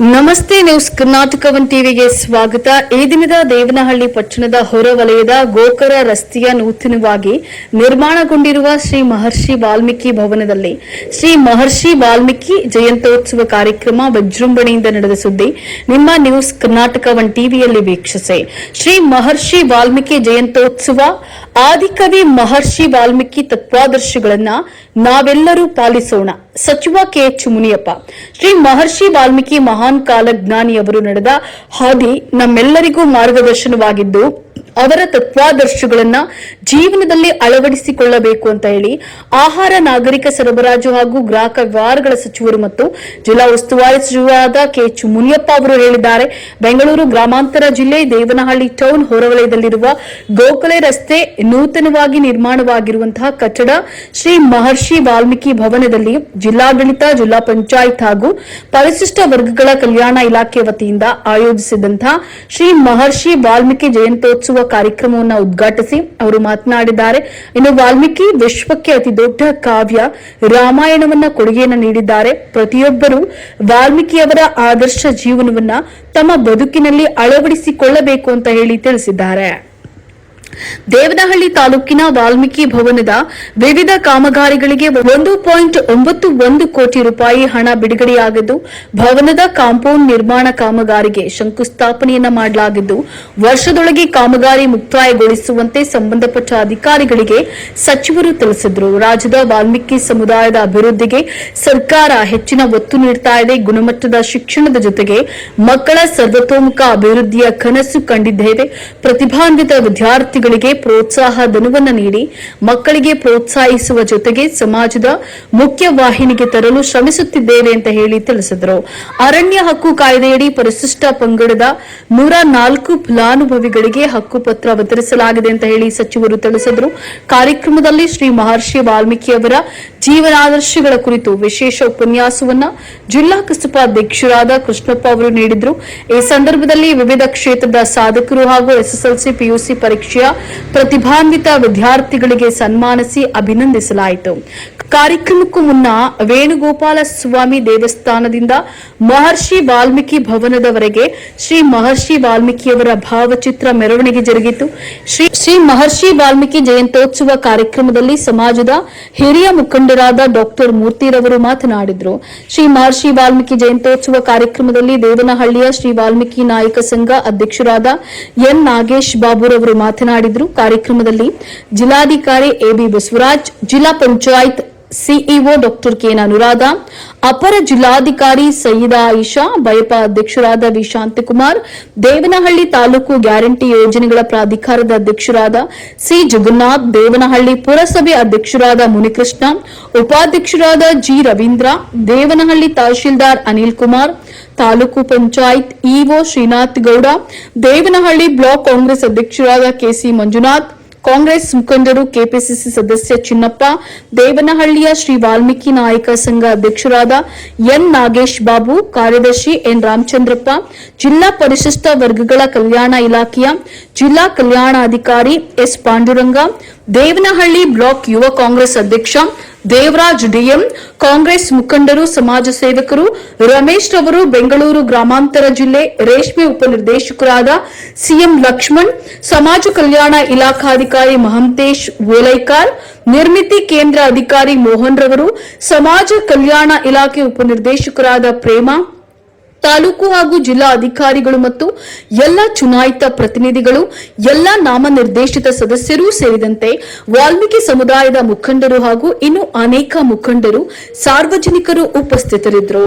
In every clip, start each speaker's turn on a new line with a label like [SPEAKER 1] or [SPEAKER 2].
[SPEAKER 1] ನಮಸ್ತೆ news Karnataka one ಟಿವಿಗೆ ಸ್ವಾಗತ. ಈ ದಿನದ ದೇವನಹಳ್ಳಿ ಪಟ್ಟಣದ ಹೊರವಲಯದ ಗೋಕರ ರಸ್ತೆಯ ನೂತನವಾಗಿ ನಿರ್ಮಾಣಗೊಂಡಿರುವ ಶ್ರೀ ಮಹರ್ಷಿ ವಾಲ್ಮೀಕಿ ಭವನದಲ್ಲಿ ಶ್ರೀ ಮಹರ್ಷಿ ವಾಲ್ಮೀಕಿ ಜಯಂತ್ಯೋತ್ಸವ ಕಾರ್ಯಕ್ರಮ ವಿಜೃಂಭಣೆಯಿಂದ ನಡೆದ ಸುದ್ದಿ ನಿಮ್ಮ ನ್ಯೂಸ್ ಕರ್ನಾಟಕ ಒನ್ ಟಿವಿಯಲ್ಲಿ ವೀಕ್ಷಿಸಿ. ಶ್ರೀ ಮಹರ್ಷಿ ವಾಲ್ಮೀಕಿ ಜಯಂತ್ಯೋತ್ಸವ ಆದಿಕವಿ ಮಹರ್ಷಿ ವಾಲ್ಮೀಕಿ ತತ್ವಾದರ್ಶಗಳನ್ನ ನಾವೆಲ್ಲರೂ ಪಾಲಿಸೋಣ. ಸಚಿವ ಕೆ ಮುನಿಯಪ್ಪ ಶ್ರೀ ಮಹರ್ಷಿ ವಾಲ್ಮೀಕಿ ಮಹಾನ್ ಕಾಲಜ್ಞಾನಿಯವರು ನಡೆದ ಹಾದಿ ನಮ್ಮೆಲ್ಲರಿಗೂ ಮಾರ್ಗದರ್ಶನವಾಗಿದ್ದು ಅವರ ತತ್ವಾದರ್ಶಗಳನ್ನ ಜೀವನದಲ್ಲಿ ಅಳವಡಿಸಿಕೊಳ್ಳಬೇಕು ಅಂತ ಹೇಳಿ ಆಹಾರ, ನಾಗರಿಕ ಸರಬರಾಜು ಹಾಗೂ ಗ್ರಾಹಕ ವ್ಯವಹಾರಗಳ ಸಚಿವರು ಮತ್ತು ಜಿಲ್ಲಾ ಉಸ್ತುವಾರಿ ಸಚಿವರಾದ ಕೆಎಚ್ ಮುನಿಯಪ್ಪ ಅವರು ಹೇಳಿದ್ದಾರೆ. ಬೆಂಗಳೂರು ಗ್ರಾಮಾಂತರ ಜಿಲ್ಲೆ ದೇವನಹಳ್ಳಿ ಟೌನ್ ಹೊರವಲಯದಲ್ಲಿರುವ ಗೋಖಲೆ ರಸ್ತೆ ನೂತನವಾಗಿ ನಿರ್ಮಾಣವಾಗಿರುವಂತಹ ಕಟ್ಟಡ ಶ್ರೀ ಮಹರ್ಷಿ ವಾಲ್ಮೀಕಿ ಭವನದಲ್ಲಿ ಜಿಲ್ಲಾಡಳಿತ, ಜಿಲ್ಲಾ ಪಂಚಾಯತ್ ಹಾಗೂ ಪರಿಶಿಷ್ಟ ವರ್ಗಗಳ ಕಲ್ಯಾಣ ಇಲಾಖೆ ವತಿಯಿಂದ ಆಯೋಜಿಸಿದಂತಹ ಶ್ರೀ ಮಹರ್ಷಿ ವಾಲ್ಮೀಕಿ ಜಯಂತ್ಯೋತ್ಸವ ಕಾರ್ಯಕ್ರಮವನ್ನು ಉದ್ಘಾಟಿಸಿ ಅವರು ಮಾತನಾಡಿದ್ದಾರೆ. ಇನ್ನು ವಾಲ್ಮೀಕಿ ವಿಶ್ವಕ್ಕೆ ಅತಿ ದೊಡ್ಡ ಕಾವ್ಯ ರಾಮಾಯಣವನ್ನ ಕೊಡುಗೆಯನ್ನು ನೀಡಿದ್ದಾರೆ. ಪ್ರತಿಯೊಬ್ಬರು ವಾಲ್ಮೀಕಿಯವರ ಆದರ್ಶ ಜೀವನವನ್ನ ತಮ್ಮ ಬದುಕಿನಲ್ಲಿ ಅಳವಡಿಸಿಕೊಳ್ಳಬೇಕು ಅಂತ ಹೇಳಿ ತಿಳಿಸಿದ್ದಾರೆ. ದೇವನಹಳ್ಳಿ ತಾಲೂಕಿನ ವಾಲ್ಮೀಕಿ ಭವನದ ವಿವಿಧ ಕಾಮಗಾರಿಗಳಿಗೆ ಒಂದು ಪಾಯಿಂಟ್ ಒಂಬತ್ತು ಒಂದು ಕೋಟಿ ರೂಪಾಯಿ ಹಣ ಬಿಡುಗಡೆಯಾಗಿದ್ದು, ಭವನದ ಕಾಂಪೌಂಡ್ ನಿರ್ಮಾಣ ಕಾಮಗಾರಿಗೆ ಶಂಕುಸ್ಥಾಪನೆಯನ್ನ ಮಾಡಲಾಗಿದ್ದು, ವರ್ಷದೊಳಗೆ ಕಾಮಗಾರಿ ಮುಕ್ತಾಯಗೊಳಿಸುವಂತೆ ಸಂಬಂಧಪಟ್ಟ ಅಧಿಕಾರಿಗಳಿಗೆ ಸಚಿವರು ತಿಳಿಸಿದರು. ರಾಜ್ಯದ ವಾಲ್ಮೀಕಿ ಸಮುದಾಯದ ಅಭಿವೃದ್ಧಿಗೆ ಸರ್ಕಾರ ಹೆಚ್ಚಿನ ಒತ್ತು ನೀಡುತ್ತಾ ಇದೆ. ಗುಣಮಟ್ಟದ ಶಿಕ್ಷಣದ ಜೊತೆಗೆ ಮಕ್ಕಳ ಸರ್ವತೋಮುಖ ಅಭಿವೃದ್ಧಿಯ ಕನಸು ಕಂಡಿದ್ದೇವೆ. ಪ್ರತಿಭಾನ್ವಿತ ವಿದ್ಯಾರ್ಥಿಗಳಿಗೆ ಪ್ರೋತ್ಸಾಹ ಧನವನ್ನು ನೀಡಿ ಮಕ್ಕಳಿಗೆ ಪ್ರೋತ್ಸಾಹಿಸುವ ಜೊತೆಗೆ ಸಮಾಜದ ಮುಖ್ಯ ವಾಹಿನಿಗೆ ತರಲು ಶ್ರಮಿಸುತ್ತಿದ್ದೇವೆ ಅಂತ ಹೇಳಿ ತಿಳಿಸಿದರು. ಅರಣ್ಯ ಹಕ್ಕು ಕಾಯ್ದೆಯಡಿ ಪರಿಶಿಷ್ಟ ಪಂಗಡದ ನೂರ ನಾಲ್ಕು ಫಲಾನುಭವಿಗಳಿಗೆ ಹಕ್ಕುಪತ್ರ ವಿತರಿಸಲಾಗಿದೆ ಅಂತ ಹೇಳಿ ಸಚಿವರು ತಿಳಿಸಿದರು. ಕಾರ್ಯಕ್ರಮದಲ್ಲಿ ಶ್ರೀ ಮಹರ್ಷಿ ವಾಲ್ಮೀಕಿ ಅವರ ಜೀವನಾದರ್ಶಗಳ ಕುರಿತು ವಿಶೇಷ ಉಪನ್ಯಾಸವನ್ನ ಜಿಲ್ಲಾ ಕಸಪ ಅಧ್ಯಕ್ಷರಾದ ಕೃಷ್ಣಪ್ಪ ಅವರು ನೀಡಿದರು. ಈ ಸಂದರ್ಭದಲ್ಲಿ ವಿವಿಧ ಕ್ಷೇತ್ರದ ಸಾಧಕರು ಹಾಗೂ ಎಸ್ಎಸ್ಎಲ್ಸಿ ಪಿಯುಸಿ ಪರೀಕ್ಷೆಯ ಪ್ರತಿಭಾನ್ವಿತ ವಿದ್ಯಾರ್ಥಿಗಳಿಗೆ ಸನ್ಮಾನಿಸಿ ಅಭಿನಂದಿಸಲಾಯಿತು. ಕಾರ್ಯಕ್ರಮಕ್ಕೂ ಮುನ್ನ ವೇಣುಗೋಪಾಲ ಸ್ವಾಮಿ ದೇವಸ್ಥಾನದಿಂದ ಮಹರ್ಷಿ ವಾಲ್ಮೀಕಿ ಭವನದವರೆಗೆ ಶ್ರೀ ಮಹರ್ಷಿ ವಾಲ್ಮೀಕಿಯವರ ಭಾವಚಿತ್ರ ಮೆರವಣಿಗೆ ಜರುಗಿತು. ಶ್ರೀ ಶ್ರೀ ಮಹರ್ಷಿ ವಾಲ್ಮೀಕಿ ಜಯಂತ್ಯೋತ್ಸವ ಕಾರ್ಯಕ್ರಮದಲ್ಲಿ ಸಮಾಜದ ಹಿರಿಯ ಮುಖಂಡರಾದ ಡಾಕ್ಟರ್ ಮೂರ್ತಿರವರು ಮಾತನಾಡಿದರು. ಶ್ರೀ ಮಹರ್ಷಿ ವಾಲ್ಮೀಕಿ ಜಯಂತ್ಯೋತ್ಸವ ಕಾರ್ಯಕ್ರಮದಲ್ಲಿ ದೇವನಹಳ್ಳಿಯ ಶ್ರೀ ವಾಲ್ಮೀಕಿ ನಾಯಕ ಸಂಘ ಅಧ್ಯಕ್ಷರಾದ ಎನ್ ನಾಗೇಶ್ ಬಾಬುರವರು ಮಾತನಾಡಿದರು. ಕಾರ್ಯಕ್ರಮದಲ್ಲಿ ಜಿಲ್ಲಾಧಿಕಾರಿ ಎಬಿ ಬಸವರಾಜ್, ಜಿಲ್ಲಾ panchayat CEO doctor K N Anuradha, ಅಪರ ಜಿಲ್ಲಾಧಿಕಾರಿ ಸಯ್ಯದ ಆಯಿಷಾ ಬಯಪ ಅಧ್ಯಕ್ಷರಾದ ವಿ ಶಾಂತಕುಮಾರ್, ದೇವನಹಳ್ಳಿ ತಾಲೂಕು ಗ್ಯಾರಂಟಿ ಯೋಜನೆಗಳ ಪ್ರಾಧಿಕಾರದ ಅಧ್ಯಕ್ಷರಾದ ಸಿ ಜಗನ್ನಾಥ್, ದೇವನಹಳ್ಳಿ ಪುರಸಭೆ ಅಧ್ಯಕ್ಷರಾದ ಮುನಿಕೃಷ್ಣ, ಉಪಾಧ್ಯಕ್ಷರಾದ G Ravindra, Devanahalli tahsildar Anil Kumar, taluk panchayat EO Srinath Gowda, Devanahalli block Congress ಅಧ್ಯಕ್ಷರಾದ ಕೆಸಿ ಮಂಜುನಾಥ್ ಕಾಂಗ್ರೆಸ್ ಮುಖಂಡರು ಕೆಪಿಸಿಸಿ ಸದಸ್ಯ ಚಿನ್ನಪ್ಪ, ದೇವನಹಳ್ಳಿಯ ಶ್ರೀ ವಾಲ್ಮೀಕಿ ನಾಯಕ ಸಂಘ ಅಧ್ಯಕ್ಷರಾದ ಎನ್ ನಾಗೇಶ್ ಬಾಬು, ಕಾರ್ಯದರ್ಶಿ ಎನ್ ರಾಮಚಂದ್ರಪ್ಪ, ಜಿಲ್ಲಾ ಪರಿಶಿಷ್ಟ ವರ್ಗಗಳ ಕಲ್ಯಾಣ ಇಲಾಖೆಯ ಜಿಲ್ಲಾ ಕಲ್ಯಾಣಾಧಿಕಾರಿ ಎಸ್ ಪಾಂಡುರಂಗ, ದೇವನಹಳ್ಳಿ ಬ್ಲಾಕ್ ಯುವ ಕಾಂಗ್ರೆಸ್ ಅಧ್ಯಕ್ಷ ದೇವರಾಜ್ ಡಿಎಂ, ಕಾಂಗ್ರೆಸ್ ಮುಖಂಡರು, ಸಮಾಜ ಸೇವಕರು, ರಮೇಶ್ ಅವರು ಬೆಂಗಳೂರು ಗ್ರಾಮಾಂತರ ಜಿಲ್ಲೆ ರೇಷ್ಮೆ ಉಪನಿರ್ದೇಶಕರಾದ ಸಿಎಂ ಲಕ್ಷ್ಮಣ್, ಸಮಾಜ ಕಲ್ಯಾಣ ಇಲಾಖಾಧಿಕಾರಿ ಮಹಂತೇಶ್ ಓಲೈಕಾರ್, ನಿರ್ಮಿತಿ ಕೇಂದ್ರ ಅಧಿಕಾರಿ ಮೋಹನ್ ರವರು, ಸಮಾಜ ಕಲ್ಯಾಣ ಇಲಾಖೆ ಉಪನಿರ್ದೇಶಕರಾದ ಪ್ರೇಮಾ ತಾಲೂಕು ಹಾಗೂ ಜಿಲ್ಲಾ ಅಧಿಕಾರಿಗಳು ಮತ್ತು ಎಲ್ಲ ಚುನಾಯಿತ ಪ್ರತಿನಿಧಿಗಳು, ಎಲ್ಲ ನಾಮನಿರ್ದೇಶಿತ ಸದಸ್ಯರೂ ಸೇರಿದಂತೆ ವಾಲ್ಮೀಕಿ ಸಮುದಾಯದ ಮುಖಂಡರು ಹಾಗೂ ಇನ್ನು ಅನೇಕ ಮುಖಂಡರು ಸಾರ್ವಜನಿಕರು ಉಪಸ್ಥಿತರಿದ್ದರು.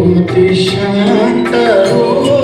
[SPEAKER 2] शांत हो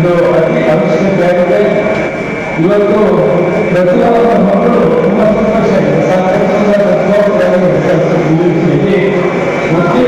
[SPEAKER 2] ಇದು ಅತಿ ಅವಶ್ಯಕತೆ ಇವತ್ತು ಪ್ರತಿಯೊಬ್ಬ ಮಕ್ಕಳು ತುಂಬ ಸಂತೋಷ. ಇದೆ ಸಾಕಷ್ಟು ಪ್ರತಿಯೊಬ್ಬ ಮತ್ತೆ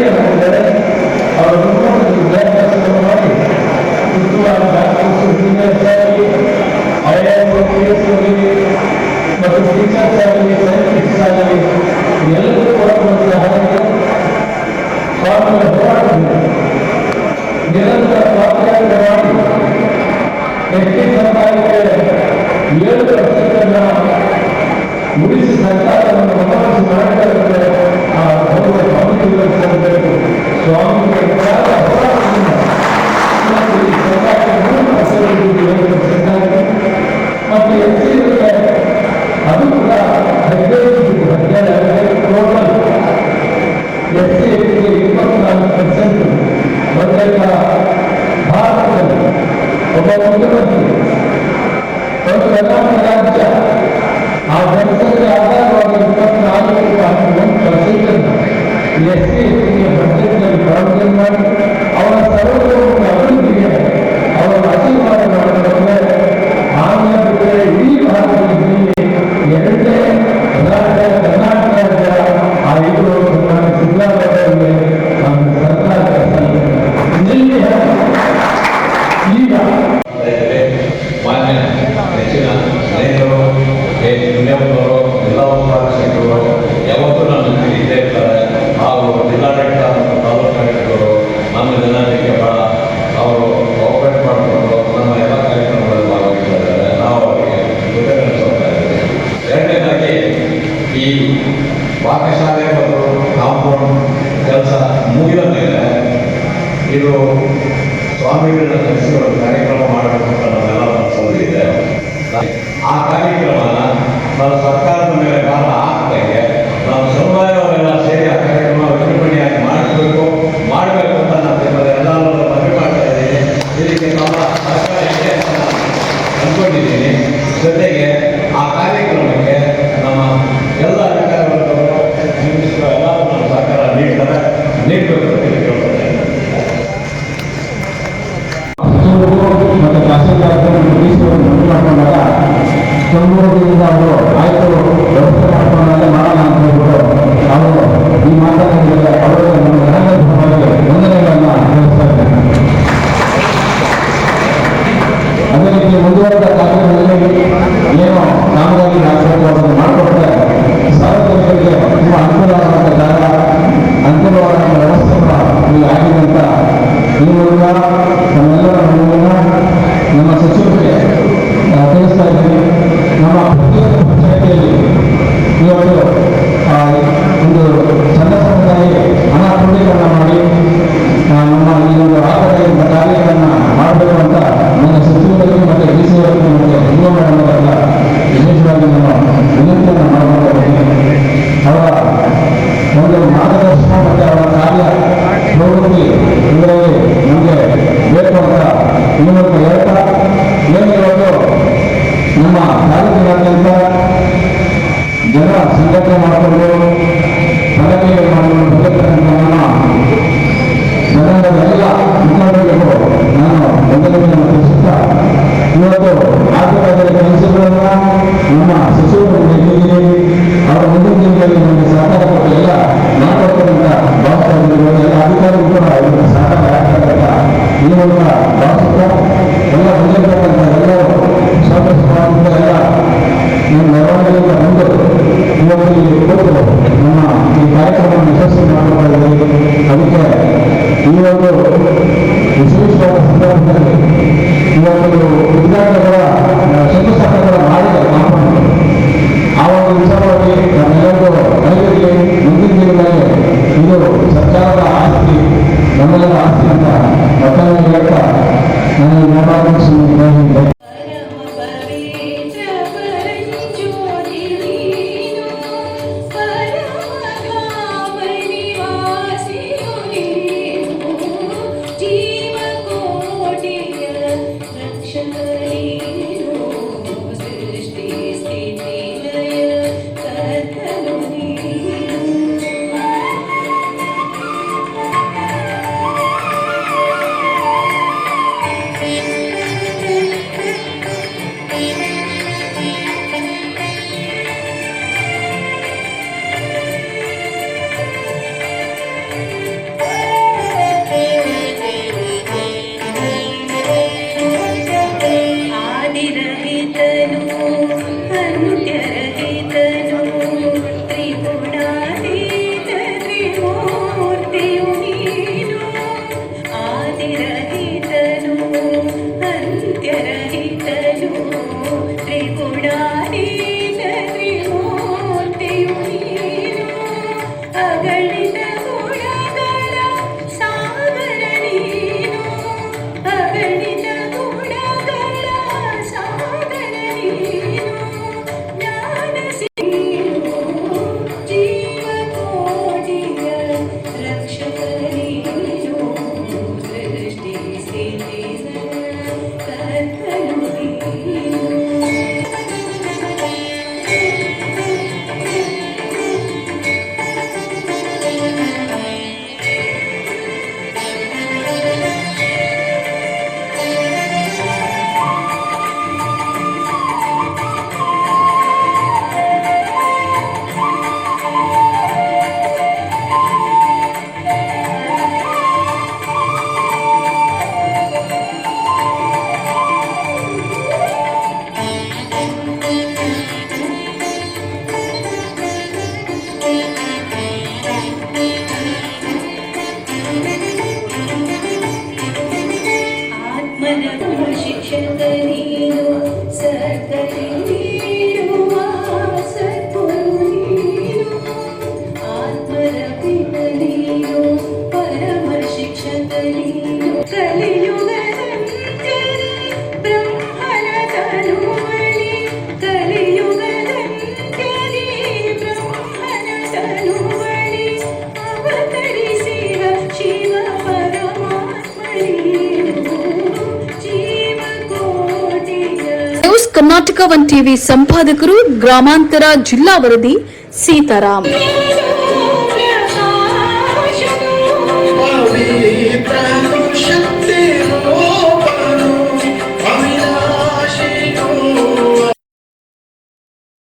[SPEAKER 1] ಕರ್ನಾಟಕ ಒನ್ ಟಿವಿ ಸಂಪಾದಕರು ಗ್ರಾಮಾಂತರ ಜಿಲ್ಲಾ ವರದಿ ಸೀತಾರಾಮ್
[SPEAKER 3] ಜ್ಞಾನ